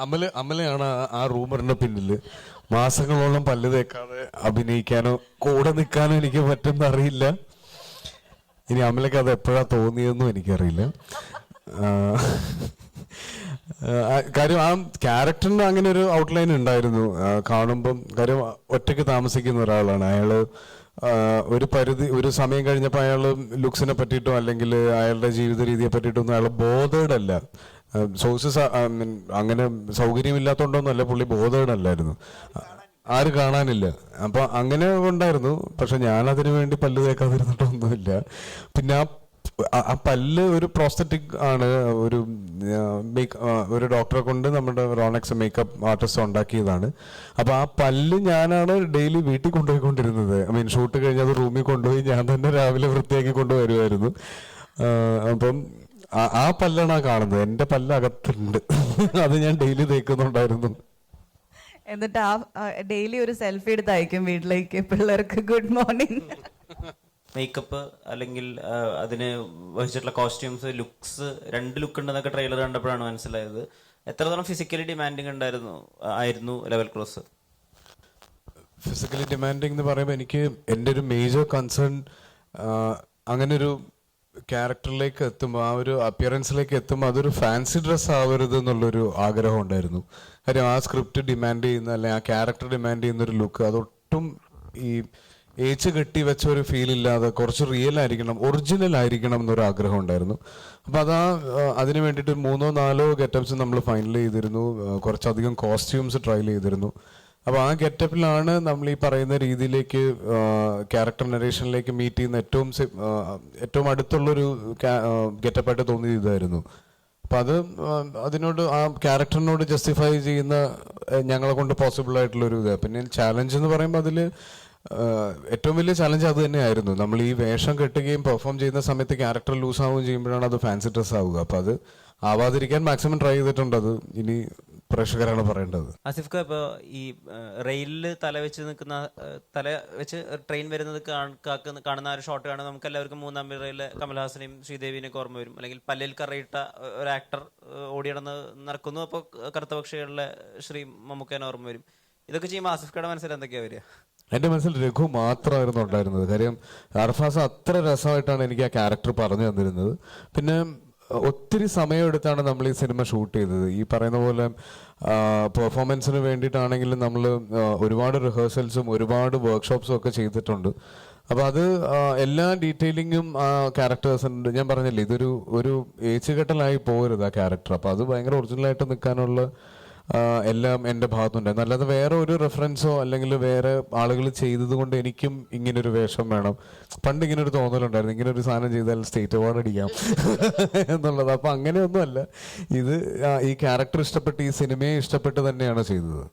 അമൽ അമലയാണ് ആ- റൂമറിന്റെ പിന്നിൽ മാസങ്ങളോളം പല്ല് തേക്കാതെ അഭിനയിക്കാനോ കൂടെ നിൽക്കാനോ എനിക്ക് പറ്റുന്ന അറിയില്ല. ഇനി അമലക്ക് അത് എപ്പോഴാ തോന്നിയതെന്നും എനിക്കറിയില്ല. കാര്യം ആ ക്യാരക്ടറിന് അങ്ങനെ ഒരു ഔട്ട്ലൈൻ ഉണ്ടായിരുന്നു കാണുമ്പം കാര്യം ഒറ്റയ്ക്ക് താമസിക്കുന്ന ഒരാളാണ്. അയാൾ ഒരു പരിധി ഒരു സമയം കഴിഞ്ഞപ്പോൾ അയാൾ ലുക്സിനെ പറ്റിയിട്ടോ അല്ലെങ്കിൽ അയാളുടെ ജീവിത രീതിയെ പറ്റിയിട്ടൊന്നും അയാൾ ബോധേഡ് അല്ല. സോഴ്സസ് അങ്ങനെ സൗകര്യമില്ലാത്തതുകൊണ്ടൊന്നുമല്ല പുള്ളി ബോധവനല്ലായിരുന്നു ആരും കാണാനില്ല. അപ്പൊ അങ്ങനെ ഉണ്ടായിരുന്നു. പക്ഷെ ഞാൻ അതിന് വേണ്ടി പല്ല് തേക്കാതിരുന്നിട്ടൊന്നുമില്ല. പിന്നെ ആ ആ- പല്ല് ഒരു പ്രോസ്തറ്റിക് ആണ്. ഒരു മേക്ക് ഒരു ഡോക്ടറെ കൊണ്ട് നമ്മുടെ റോണക്സ് മേക്കപ്പ് ആർട്ടിസ്റ്റ് ഉണ്ടാക്കിയതാണ്. അപ്പൊ ആ പല്ല് ഞാനാണ് ഡെയിലി വീട്ടിൽ കൊണ്ടുപോയിക്കൊണ്ടിരുന്നത്. ഐ മീൻ ഷൂട്ട് കഴിഞ്ഞ് അത് റൂമിൽ കൊണ്ടുപോയി ഞാൻ തന്നെ രാവിലെ വൃത്തിയാക്കി കൊണ്ടുവരുമായിരുന്നു അപ്പം ആ- ആ പല്ലാണ് ആ കാണുന്നത്. എന്റെ പല്ല് അകത്തുണ്ട് അത് ഞാൻ ഡെയിലി തേക്കുന്നുണ്ടായിരുന്നു. എന്നിട്ട് ആ ഡെയിലി ഒരു സെൽഫി എടുത്ത് അയക്കും വീട്ടിലേക്ക്. പിള്ളേർക്ക് ഗുഡ് മോർണിംഗ് മേക്കപ്പ് അല്ലെങ്കിൽ അതിന് വഹിച്ചിട്ടുള്ള കോസ്റ്റ്യൂംസ് ലുക്സ് രണ്ട് ലുക്ക് ഉണ്ടെന്നൊക്കെ ട്രെയിലർ കണ്ടപ്പോഴാണ് മനസ്സിലായത്. എത്രത്തോളം ഫിസിക്കലി ഡിമാൻഡിങ് ഉണ്ടായിരുന്നു? ആയിരുന്നു ലെവൽ ക്രോസ് ഫിസിക്കലി ഡിമാൻഡിങ് എന്ന് പറയുമ്പോൾ എനിക്ക് എന്റെ ഒരു മേജർ കൺസേൺ അങ്ങനെ ഒരു ക്യാരക്ടറിലേക്ക് എത്തുമ്പോൾ ആ ഒരു അപ്പിയറൻസിലേക്ക് എത്തുമ്പോൾ അതൊരു ഫാൻസി ഡ്രസ് ആവരുത് എന്നുള്ളൊരു ആഗ്രഹം ഉണ്ടായിരുന്നു. കാര്യം ആ സ്ക്രിപ്റ്റ് ഡിമാൻഡ് ചെയ്യുന്ന അല്ലെങ്കിൽ ആ ക്യാരക്ടർ ഡിമാൻഡ് ചെയ്യുന്ന ഒരു ലുക്ക് അതൊട്ടും ഈ ഏച്ച് കെട്ടി വെച്ച ഒരു ഫീൽ ഇല്ലാതെ കുറച്ച് റിയൽ ആയിരിക്കണം ഒറിജിനൽ ആയിരിക്കണം എന്നൊരു ആഗ്രഹം ഉണ്ടായിരുന്നു. അപ്പോൾ അതാ അതിന് വേണ്ടിയിട്ട് മൂന്നോ നാലോ ഗെറ്റപ്സ് നമ്മൾ ഫൈനൽ ചെയ്തിരുന്നു. കുറച്ചധികം കോസ്റ്റ്യൂംസ് ട്രയൽ ചെയ്തിരുന്നു. അപ്പൊ ആ ഗെറ്റപ്പിലാണ് നമ്മൾ ഈ പറയുന്ന രീതിയിലേക്ക് ക്യാരക്ടർ നരേഷനിലേക്ക് മീറ്റ് ചെയ്യുന്ന ഏറ്റവും ഏറ്റവും അടുത്തുള്ളൊരു ഗെറ്റപ്പായിട്ട് തോന്നിയത് ഇതായിരുന്നു. അപ്പൊ അത് അതിനോട് ആ ക്യാരക്ടറിനോട് ജസ്റ്റിഫൈ ചെയ്യുന്ന ഞങ്ങളെ കൊണ്ട് പോസിബിൾ ആയിട്ടുള്ളൊരു ഇത്. പിന്നെ ചാലഞ്ച് എന്ന് പറയുമ്പോൾ അതിൽ ഏറ്റവും വലിയ ചലഞ്ച് അത് തന്നെയായിരുന്നു. നമ്മൾ ഈ വേഷം കെട്ടുകയും പെർഫോം ചെയ്യുന്ന സമയത്ത് ക്യാരക്ടർ ലൂസ് ആവുകയും ചെയ്യുമ്പോഴാണ് അത് ഫാൻസി ഡ്രസ് ആവുക. അപ്പൊ അത് ആവാതിരിക്കാൻ മാക്സിമം ട്രൈ ചെയ്തിട്ടുണ്ട് അത്. ഇനി പ്രേക്ഷകരാണ് പറയേണ്ടത്. ആസിഫ് ഖാൻ ഇപ്പോൾ ഈ റെയിലിൽ തല വെച്ച് നിൽക്കുന്ന തല വെച്ച് ട്രെയിൻ വരുന്നത് കാണ്- കാണുന്ന ആ ഒരു ഷോട്ട് കാണുമ്പോൾ നമുക്ക് എല്ലാവർക്കും മൂന്നാം പിറയിലെ കമൽഹാസനെയും ശ്രീദേവിനെയൊക്കെ ഓർമ്മ വരും. അല്ലെങ്കിൽ പല്ലിൽ കറയിട്ട ഒരു ആക്ടർ ഓടി നടന്ന് നടക്കുന്നു. അപ്പോൾ കറുത്തപക്ഷികളിലെ ശ്രീ മമ്മൂക്കേനെ ഓർമ്മ വരും. ഇതൊക്കെ ചെയ്യുമ്പോൾ ആസിഫ് ഖായുടെ മനസ്സിൽ എന്തൊക്കെയാ വരിക? എന്റെ മനസ്സിൽ രഘു മാത്രമായിരുന്നു ഉണ്ടായിരുന്നത്. കാര്യം അർഫാസ് അത്ര രസമായിട്ടാണ് എനിക്ക് ആ ക്യാരക്ടർ പറഞ്ഞു തന്നിരുന്നത്. പിന്നെ ഒത്തിരി സമയമെടുത്താണ് നമ്മൾ ഈ സിനിമ ഷൂട്ട് ചെയ്തത്. ഈ പറയുന്ന പോലെ പെർഫോമൻസിന് വേണ്ടിയിട്ടാണെങ്കിലും നമ്മൾ ഒരുപാട് റിഹേഴ്സൽസും ഒരുപാട് വർക്ക്ഷോപ്സും ഒക്കെ ചെയ്തിട്ടുണ്ട്. അപ്പോൾ അത് എല്ലാ ഡീറ്റെയിലിങ്ങും ആ ക്യാരക്ടേഴ്സിന്റെ ഞാൻ പറഞ്ഞില്ലേ ഇതൊരു ഒരു ഏച്ചുകെട്ടലായി പോകരുത് ആ ക്യാരക്ടർ അപ്പോൾ അത് ഭയങ്കര ഒറിജിനലായിട്ട് നിൽക്കാനുള്ള എല്ലാം എന്റെ ഭാഗത്തുണ്ടായിരുന്നു അല്ലാതെ വേറെ ഒരു റെഫറൻസോ അല്ലെങ്കിൽ വേറെ ആളുകൾ ചെയ്തത് കൊണ്ട് എനിക്കും ഇങ്ങനൊരു വേഷം വേണം. പണ്ട് ഇങ്ങനെ ഒരു തോന്നലുണ്ടായിരുന്നു. ഇങ്ങനെ ഒരു സാധനം ചെയ്താൽ സ്റ്റേറ്റ് അവാർഡ് അടിക്കാം എന്നുള്ളത്. അപ്പൊ അങ്ങനെയൊന്നുമല്ല. ഇത് ഈ ക്യാരക്ടർ ഇഷ്ടപ്പെട്ട് ഈ സിനിമയെ ഇഷ്ടപ്പെട്ട് തന്നെയാണ് ചെയ്തത്.